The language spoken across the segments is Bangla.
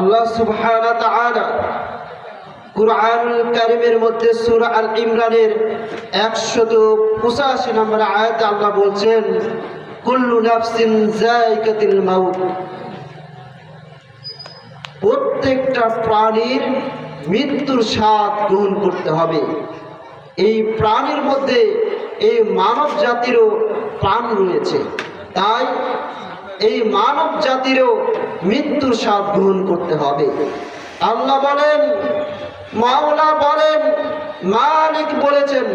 আল্লাহ সুবহানাহু ওয়া তাআলা কুরআনুল কারীমের মধ্যে সূরা আল ইমরানের 185 নম্বর আয়াতে আল্লাহ বলছেন, কুল্লু নাফসিন যায়কাতুল মাউত। প্রত্যেকটা প্রাণীর মৃত্যুর স্বাদ গ্রহণ করতে হবে। এই প্রাণীর মধ্যে এই মানব জাতিরও প্রাণ রয়েছে। তাই এই মানব জাতিরও মৃত্যুর স্বাদ গ্রহণ করতে হবে। আল্লাহ বলেন, মাওলা বলেন, মালিক বলেছেন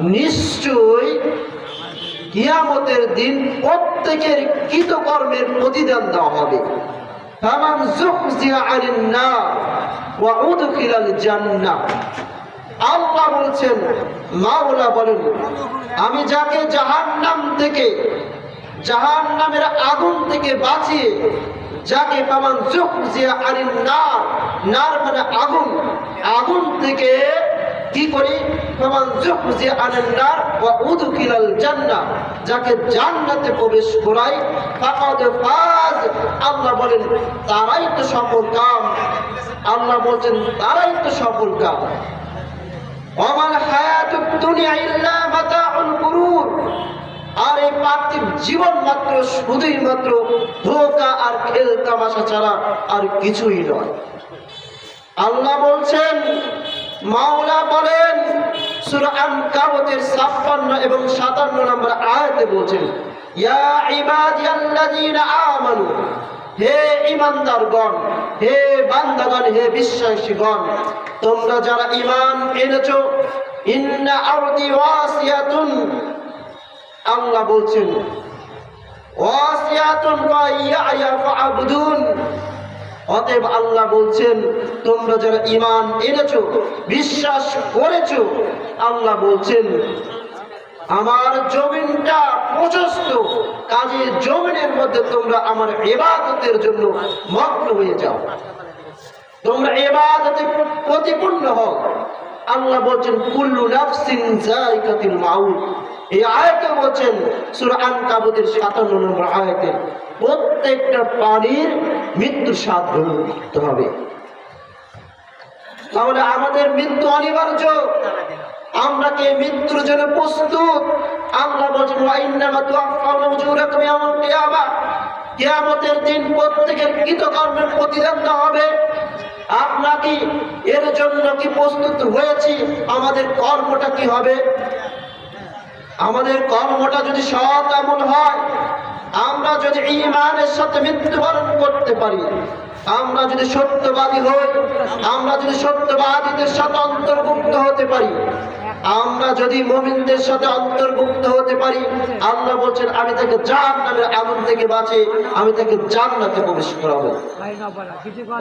নিশ্চয়ই কিয়ামতের দিন প্রত্যেকের কৃতকর্মের প্রতিদান দেওয়া হবে। আল্লাহ বলছেন বলেন, আমি যাকে জাহান্নাম থেকে, জাহান্নামের আগুন থেকে বাঁচিয়ে, যাকে পামান যুহজিয়া আনিন নার নার মানে আগুন আগুন থেকে কি করি? যুহজিয়া আনিন জান্নাহ, যাকে জান্নাতে প্রবেশ বলেন, তারাই সফল কাম। তারাই তো সফল কাম। ওমাল হায়াতুদ দুনিয়া ইল্লা মাতাউল গুরুর। আর এই পার্থিব জীবন মাত্র, শুধুই মাত্র ধোকা আর কিছুই নয়। আল্লাহ বলছেন, মাওলা বলেন, সূরা আনকাবুতের 56 এবং 57 নম্বর আয়াতে বলছেন, ইয়া ইবাদিয়াল্লাযীনা আমানু হে ইমানদারগণ, হে বান্দাগণ, হে বিশ্বাসীগণ, তোমরা যারা ঈমান এনেছো, ইন্না আরদি ওয়াসিয়াতুন, আল্লাহ বলছেন, ওয়াসিয়াতুন ওয়া ইয়া ফাআবুদুন। অতএব আল্লাহ বলছেন, তোমরা যারা ইমান এনেছো, বিশ্বাস করেছ, আল্লাহ বলছেন আমার জমিনটা প্রশস্ত কাজে জমিনের মধ্যে তোমরা আমার ইবাদতের জন্য মগ্ন হয়ে যাও। তোমরা ইবাদতে প্রতিপূর্ণ হও। আল্লাহ বলছেন, কুল্লু নাফসিন যায়কাতুল মাউত। এই আয়াতে বলছেন, সূরা আনকাবুতের 57 নম্বর আয়াতে, প্রত্যেকটা প্রাণীর মৃত্যু স্বাদ গ্রহণ করতে হবে। তাহলে আমাদের মৃত্যু অনিবার্য। আমরা কি মৃত্যুর জন্য প্রস্তুত? ইয়াওমাল কিয়ামা। কিয়ামতের দিন প্রত্যেকের কৃতকর্মের প্রতিদান হবে। আমরা কি এর জন্য কি প্রস্তুত হয়েছি? আমাদের কর্মটা কি হবে? আমাদের কর্মটা যদি সৎ এমন হয়, আমরা যদি ইমানের সাথে মৃত্যুবরণ করতে পারি, আমরা যদি সত্যবাদী হই, আমরা যদি সত্যবাদীদের সাথে অন্তর্ভুক্ত হতে পারি আমরা যদি মমিনদের সাথে অন্তর্ভুক্ত হতে পারি, আল্লাহ বলছেন, আমি তাকে জান্নাতের আগুন থেকে বাঁচে আমি তাকে জান্নাতে প্রবেশ করাবো।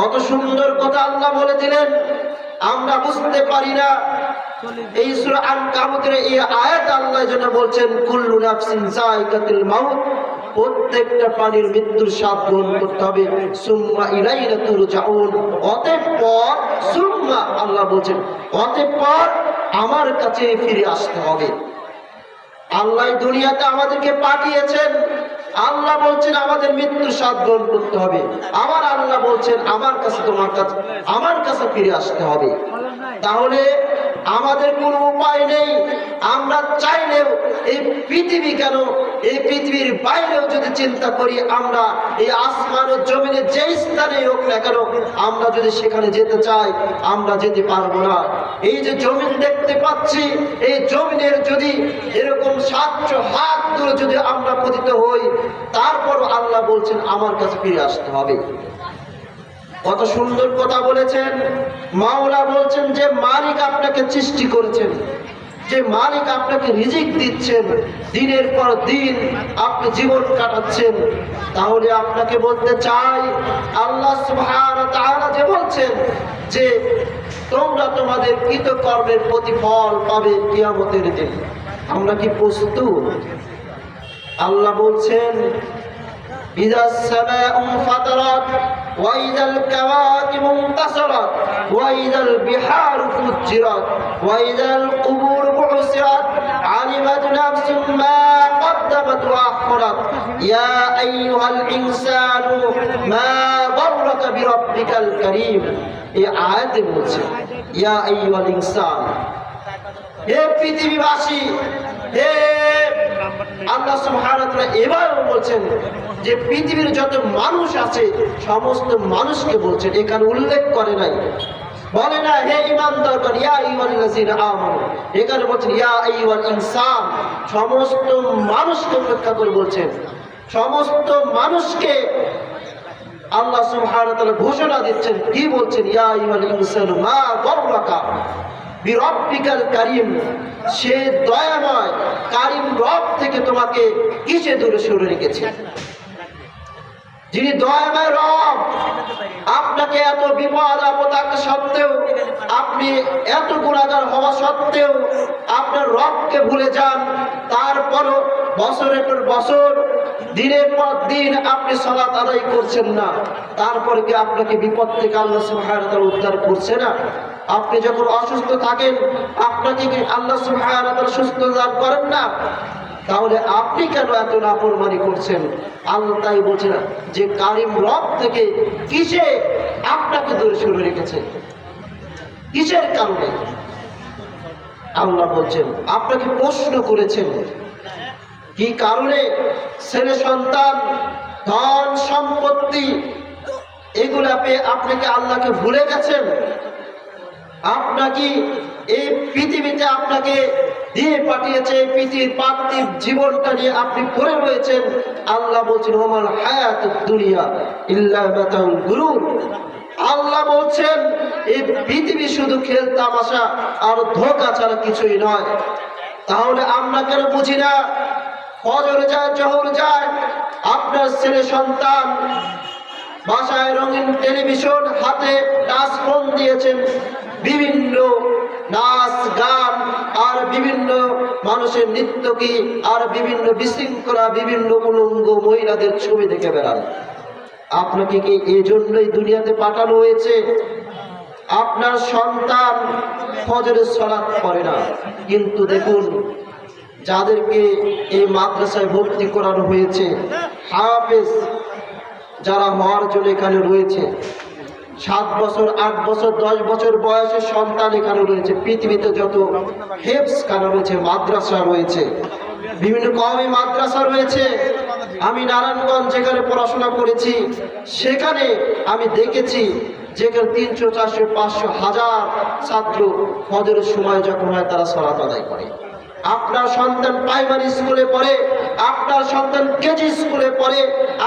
কত সুন্দর কথা আল্লাহ বলে দিলেন আমরা বুঝতে পারি না। এই সূরা আনকাবুতের এই আয়াত আল্লাহ জন্য বলছেন, কুল্লু নাফসিন যায়কাতুল মাউত। প্রত্যেকটা প্রাণীর মৃত্যুর স্বাদ গ্রহণ করতে হবে। সুম্মা ইলাইনা তুরজাউন। অতঃপর সুম্মা আল্লাহ বলছেন অতঃপর আমার কাছে ফিরে আসতে হবে। আল্লাহ দুনিয়াতে আমাদেরকে পাঠিয়েছেন। আল্লাহ বলছেন, আমাদের মৃত্যুর স্বাদ গ্রহণ করতে হবে। আবার আল্লাহ বলছেন, আমার কাছে তোমার কাছে, আমার কাছে ফিরে আসতে হবে। তাহলে আমাদের কোনো উপায় নেই। আমরা চাইলেও এই পৃথিবী কেন, এই পৃথিবীর বাইরেও যদি চিন্তা করি আমরা, এই আসমান ও জমিনে যে স্থানে হোক না কেন, আমরা যদি সেখানে যেতে চাই, আমরা যেতে পারব না। এই যে জমিন দেখতে পাচ্ছি, এই জমিনের যদি এরকম সাতশো হাত দূরে যদি আমরা পতিত হই তারপর আল্লাহ বলছেন, আমার কাছে ফিরে আসতে হবে। কত সুন্দর কথা বলেছেন। মাওলা বলছেন যে মালিক আপনাকে সৃষ্টি করেছেন। যে মালিক আপনাকে রিজিক দিচ্ছেন। দিনের পর দিন আপনি জীবন কাটাচ্ছেন। তাহলে আপনাকে বলতে চাই, আল্লাহ তাআলা যে বলছেন যে তোমরা তোমাদের কৃতকর্মের প্রতিফল পাবে কিয়ামতের দিন। আমরা কি প্রস্তুত? আল্লাহ বলছেন إذا السماء انفطرت وإذا الكواكب انتصرت وإذا البحار فجرت وإذا القبور بعثرت علمت نفس ما قدمت وأخرت ইয়া আইয়ুহাল ইনসানু মা গররাকা বিরাব্বিকাল কারীম এই আয়াতে বলছে ইয়া আইয়ুহাল ইনসান হে পৃথিবীবাসী আল্লাহ এবারও বলছেন যে পৃথিবীর যত মানুষ আছে, সমস্ত মানুষকে বলছেন এখানে উল্লেখ করে নাই। বলে না, হে ইয়া এখানে বলছেন, ইয়া ইনসান। সমস্ত মানুষকে উপেক্ষা করে বলছেন। সমস্ত মানুষকে আল্লাহ সুবহানাহু ঘোষণা দিচ্ছেন। কি বলছেন? ইয়া আইয়ুহাল ইনসানু মা বিরব্বিকাল কারীম, সে দয়াময় কারীম রব থেকে তোমাকে কিসে দূরে সরে রেখেছে? যিনি দয়াময় রব, আপনাকে এত বিপদ আপদ সত্ত্বেও, আপনি এত গুণাগার হওয়া সত্ত্বেও আপনার রবকে ভুলে যান। তারপরও বছরের পর বছর, দিনের পর দিন আপনি সলাৎ আদায় করছেন না। তারপরে কি আপনাকে বিপদ থেকে আল্লাহ সুবহানাহু উদ্ধার করছে না? আপনি যখন অসুস্থ থাকেন, আপনাকে কি আল্লাহ ওয়া সুস্থ দান করেন না? তাহলে আপনি কেন এত নাফরমানি করছেন? আল্লাহ তাই বলছে না, যে কারিম রব থেকে কিসে আপনাকে দূরে সরে রেখেছে? কিসের কারণে? আল্লাহ বলছেন আপনাকে প্রশ্ন করেছেন? কি কারণে? ছেলে, সন্তান, ধন, সম্পত্তি এগুলা পেয়ে আপনি কি আল্লাহকে ভুলে গেছেন? আপনাকে এই পৃথিবীতে আপনাকে দিয়ে পাঠিয়েছে পৃথিবীর পার্থিব জীবনটা নিয়ে আপনি পড়ে রয়েছেন। আল্লাহ বলছেন, ওমাল হায়াত দুনিয়া ইল্লাহ গুরুর। আল্লাহ বলছেন, এই পৃথিবী শুধু খেল, তামাশা আর ধোকা ছাড়া কিছুই নয়। তাহলে আমরা কেন বুঝি না? ফজর যায়, জহর যায়, আপনার ছেলে সন্তান বাসায় রঙিন টেলিভিশন হাতে টাচ ফোন দিয়েছেন বিভিন্ন নাচ, গান, আর বিভিন্ন মানুষের নৃত্য কি, আর বিভিন্ন বিশৃঙ্খলা, বিভিন্ন উলঙ্গ মহিলাদের ছবি দেখে বেড়ান। আপনাকে কি এই জন্যই দুনিয়াতে পাঠানো হয়েছে? আপনার সন্তান ফজরের সলাৎ করে না। কিন্তু দেখুন, যাদেরকে এই মাদ্রাসায় ভর্তি করানো হয়েছে, হাফেজ, যারা হওয়ার জন্য এখানে রয়েছে সাত বছর, আট বছর, দশ বছর বয়সের সন্তান এখানে রয়েছে। পৃথিবীতে যত হেফস খানা রয়েছে, মাদ্রাসা রয়েছে, বিভিন্ন কমই মাদ্রাসা রয়েছে। আমি নারায়ণগঞ্জ যেখানে পড়াশোনা করেছি, সেখানে আমি দেখেছি যেখানে তিনশো, চারশো, পাঁচশো হাজার ছাত্র ফজরের সময় যখন হয় তারা সলাত আদায় করে। আপনার সন্তান প্রাইমারি স্কুলে পড়ে আপনার সন্তান কেজি স্কুলে পড়ে,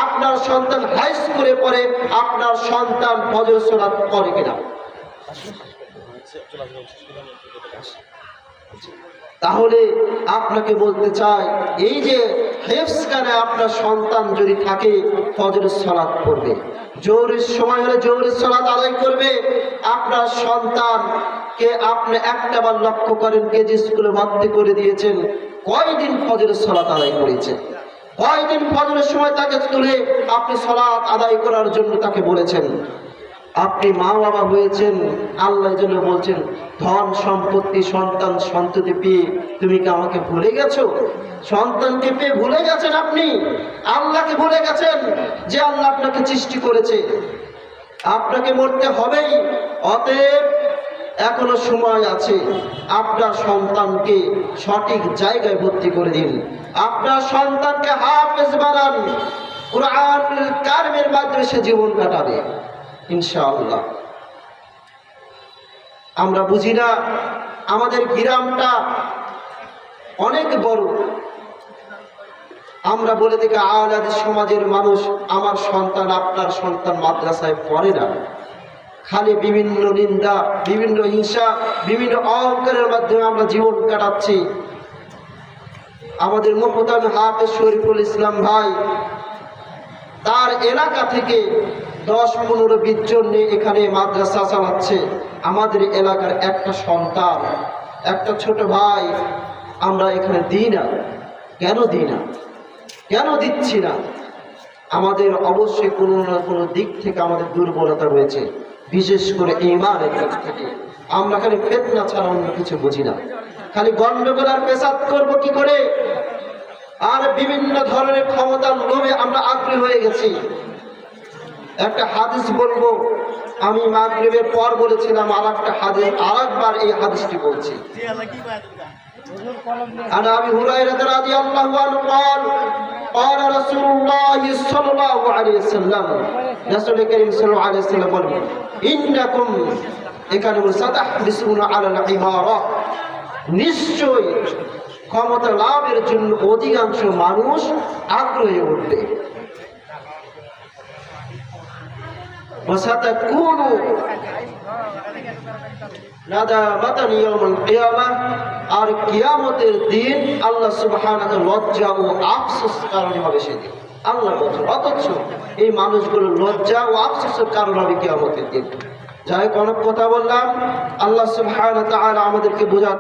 আপনার সন্তান হাই স্কুলে পড়ে, আপনার সন্তান ফজর করে কিনা? তাহলে আপনাকে বলতে চাই, এই যে হেফস কানে আপনার সন্তান যদি থাকে, ফজরের সলাৎ করবে জোরের সময় হলে জোরের সলাৎ আদায় করবে। আপনার সন্তানকে আপনি একটা বার লক্ষ্য করেন, কেজি স্কুলে ভর্তি করে দিয়েছেন। কয়দিন ফজরের সলাত আদায় করেছে? কয়দিন ফজরের সময় তাকে তুলে আপনি সলাৎ আদায় করার জন্য তাকে বলেছেন? আপনি মা বাবা হয়েছেন, আল্লাহ জন্য বলছেন, ধন সম্পত্তি, সন্তান সন্ততি পেয়ে তুমি কি আমাকে ভুলে গেছো? সন্তানকে পেয়ে ভুলে গেছেন আপনি? আল্লাহকে ভুলে গেছেন যে আল্লাহ আপনাকে সৃষ্টি করেছে। আপনাকে মরতে হবেই। অতএব এখনও সময় আছে। আপনার সন্তানকে সঠিক জায়গায় ভর্তি করে দিন। আপনার সন্তানকে হাফেজ বানান। কোরআন কারমের মাধ্যমে সে জীবন কাটাবে। ইনশাআল্লাহ। আমরা বুঝি না, আমাদের গ্রামটা অনেক বড়। আমরা বলে দেখি আলাদা সমাজের মানুষ আমার সন্তান, আপনার সন্তান মাদ্রাসায় পড়ে না। খালি বিভিন্ন নিন্দা, বিভিন্ন হিংসা, বিভিন্ন অহংকারের মাধ্যমে আমরা জীবন কাটাচ্ছি। আমাদের মুখতাম হাফেজ শরীফুল ইসলাম ভাই, তার এলাকা থেকে দশ, পনেরো, বিশ জন এখানে মাদ্রাসা চালাচ্ছে। আমাদের এলাকার একটা সন্তান, একটা ছোট ভাই, আমরা এখানে দিই না। কেন দিই না? কেন দিচ্ছি না? আমাদের অবশ্যই কোনো না কোনো দিক থেকে আমাদের দুর্বলতা রয়েছে। বিশেষ করে ইমানের দিক থেকে। আমরা খালি ফেতনা ছাড়া অন্য কিছু বুঝি না। খালি গন্ডগোল আর পেশাদ করব কি করে? আর বিভিন্ন ধরনের ক্ষমতার লোভে আমরা আগ্রহী হয়ে গেছি। একটা হাদিস বলব আমি মাগরীবের পর বলেছিলাম আর একটা হাদিস আর একবার এই হাদিসটি বলছি। আর আমি হুরাই রাজি আল্লাহ قال قال رسول الله صلى الله عليه وسلم رسول كريم صلى الله عليه وسلم বলেন انكم এখানে সাতাহদিসুনা আলাল ইমারা নিশ্চয় ক্ষমতা লাভের জন্য অধিকাংশ মানুষ আগ্রহী উঠবে وستكون নাদামাতান ইয়াউমুল কিয়ামাহ আর কিয়ামতের দিন আল্লাহ সুবহানাহু লজ্জা ও আফসোস কারণে হবে সেদিন আল্লাহ বলছেন অথচ এই মানুষগুলো লজ্জা ও আফসোসের কারণ হবে কিয়ামতের দিন যাই হোক অনেক কথা বললাম আল্লাহ সুবহানাহু ওয়া তাআলা আমাদেরকে বোঝা